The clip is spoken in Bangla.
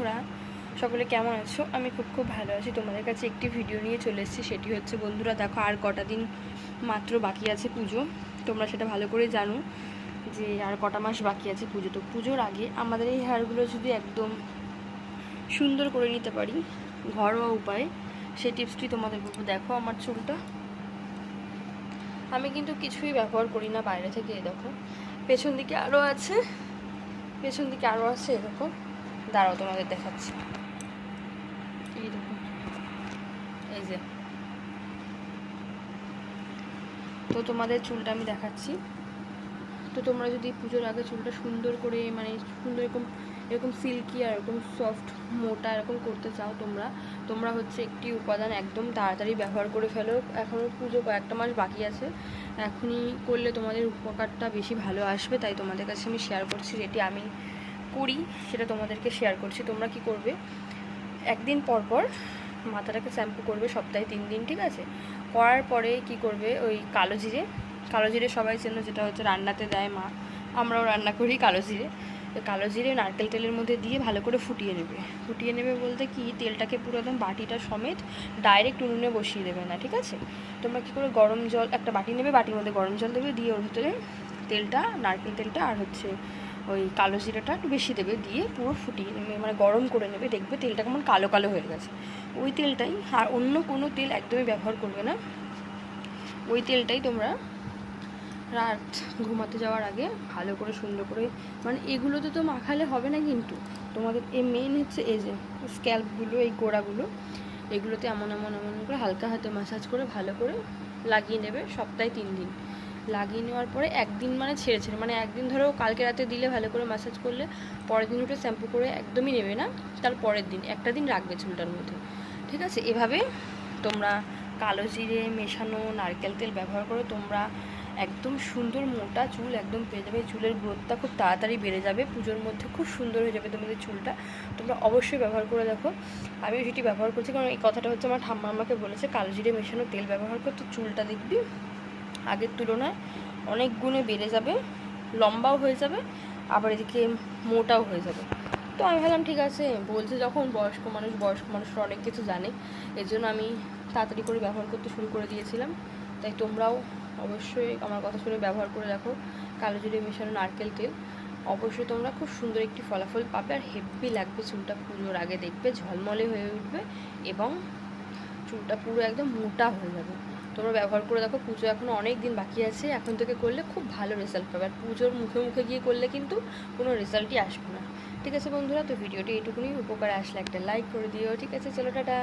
বন্ধুরা, সকলে কেমন আছো? আমি খুব খুব ভালো আছি। তোমাদের কাছে একটি ভিডিও নিয়ে চলে এসেছি। সেটি হচ্ছে, বন্ধুরা, দেখো আর কটা দিন মাত্র বাকি আছে পুজো। তোমরা সেটা ভালো করে জানো যে আর কটা মাস বাকি আছে পুজো। তো পুজোর আগে আমাদের এই হারগুলো যদি একদম সুন্দর করে নিতে পারি, ঘরোয়া উপায়ে, সেই টিপসটি তোমাদের বলব, দেখো আমার চুলটা। আমি কিন্তু কিছুই ব্যবহার করি না বাইরে থেকে দেখো। পেছন দিকে আরও আছে, পেছন দিকে আরও আছে এরকম দাঁড়াও তোমাদের দেখাচ্ছি। এই যে। তো তোমাদের চুলটা আমি দেখাচ্ছি। তো তোমরা যদি পুজোর আগে চুলটা সুন্দর করে মানে সুন্দর এরকম এরকম সিল্কি আর এরকম সফট মোটা এরকম করতে চাও তোমরা তোমরা হচ্ছে একটি উপাদান একদম তাড়াতাড়ি ব্যবহার করে ফেলো। এখনও পুজো কয়েকটা মাস বাকি আছে। এখনই করলে তোমাদের উপকারটা বেশি ভালো আসবে তাই তোমাদের কাছে আমি শেয়ার করছি যেটি আমি করি, সেটা তোমাদেরকে শেয়ার করছি, তোমরা কি করবে? একদিন পর পর মাথাটাকে শ্যাম্পু করবে সপ্তাহে তিন দিন, ঠিক আছে? করার পরে কি করবে? ওই কালো জিরে কালো জিরে সবাই চেনো, যেটা হচ্ছে রান্নাতে দেয় মা, আমরাও রান্না করি কালো জিরে। কালো জিরে নারকেল তেলের মধ্যে দিয়ে ভালো করে ফুটিয়ে নেবে। ফুটিয়ে নেবে বলতে কি, তেলটাকে পুরো একদম বাটিটা সমেত ডাইরেক্ট উনুনে বসিয়ে দেবে না, ঠিক আছে? তোমরা কী করে, গরম জল একটা বাটি নেবে, বাটির মধ্যে গরম জল দেবে, দিয়ে ওর ভিতরে তেলটা, নারকেল তেলটা আর হচ্ছে ওই কালো জিরাটা একটু বেশি দেবে, দিয়ে পুরো ফুটিয়ে নেবে মানে গরম করে নেবে, দেখবে তেলটা কেমন কালো কালো হয়ে গেছে। ওই তেলটাই, আর অন্য কোনো তেল একদমই ব্যবহার করবে না। ওই তেলটাই তোমরা রাত ঘুমাতে যাওয়ার আগে ভালো করে সুন্দর করে মানে এগুলোতে তো মাখালে হবে না কিন্তু, তোমাদের এ মেন হচ্ছে এই যে স্ক্যাল্পগুলো এই গোড়াগুলো, এগুলোতে এমন এমন এমন করে হালকা হাতে মাসাজ করে ভালো করে লাগিয়ে নেবে সপ্তাহে তিন দিন। লাগিয়ে নেওয়ার পরে একদিন মানে ছেড়ে ছেড়ে মানে একদিন ধরো কালকে রাতে দিলে ভালো করে ম্যাসাজ করলে, পরের দিন উঠে শ্যাম্পু করে একদমই নেবে না, তার পরের দিন, একটা দিন রাখবে চুলটার মধ্যে। ঠিক আছে? এভাবে তোমরা কালো জিরে, মেশানো, নারকেল তেল ব্যবহার করে, তোমরা একদম সুন্দর মোটা চুল একদম পেয়ে যাবে, চুলের গ্রোথটা খুব তাড়াতাড়ি বেড়ে যাবে, পুজোর মধ্যে খুব সুন্দর হয়ে যাবে তোমাদের চুলটা। তোমরা অবশ্যই ব্যবহার করে দেখো। আমি সেটি ব্যবহার করছি, কারণ এই কথাটা হচ্ছে আমার ঠাম্মা আমাকে বলেছে, কালো জিরে মেশানো তেল ব্যবহার করতে, চুলটা দেখবি। আগের তুলনায় অনেক গুণে বেড়ে যাবে, লম্বাও হয়ে যাবে, আবার এদিকে মোটাও হয়ে যাবে। তো আমি ভাবলাম, ঠিক আছে, বলছে যখন বয়স্ক মানুষ, বয়স্ক মানুষরা অনেক কিছু জানে এর জন্য আমি তাড়াতাড়ি করে ব্যবহার করতে শুরু করে দিয়েছিলাম। তাই তোমরাও অবশ্যই আমার কথা শুনে ব্যবহার করে দেখো, কালো জিরে মেশানো নারকেল তেল। অবশ্যই তোমরা খুব সুন্দর একটি ফলাফল পাবে, আর হেভি লাগবে চুলটা পুজোর আগে দেখবে, ঝলমলে হয়ে উঠবে এবং চুলটা পুরো একদম মোটা হয়ে যাবে। তোমরা ব্যবহার করে দেখো, পুজো এখন অনেক দিন বাকি আছে, এখন থেকে করলে খুব ভালো রেজাল্ট পাবে। আর পুজোর মুখে মুখে গিয়ে করলে কিন্তু কোনো রেজাল্টই আসবে না। ঠিক আছে বন্ধুরা, তো ভিডিওটি এইটুকুনি উপকারে আসলে একটা লাইক করে দিও। ঠিক আছে, চলো, টাটা।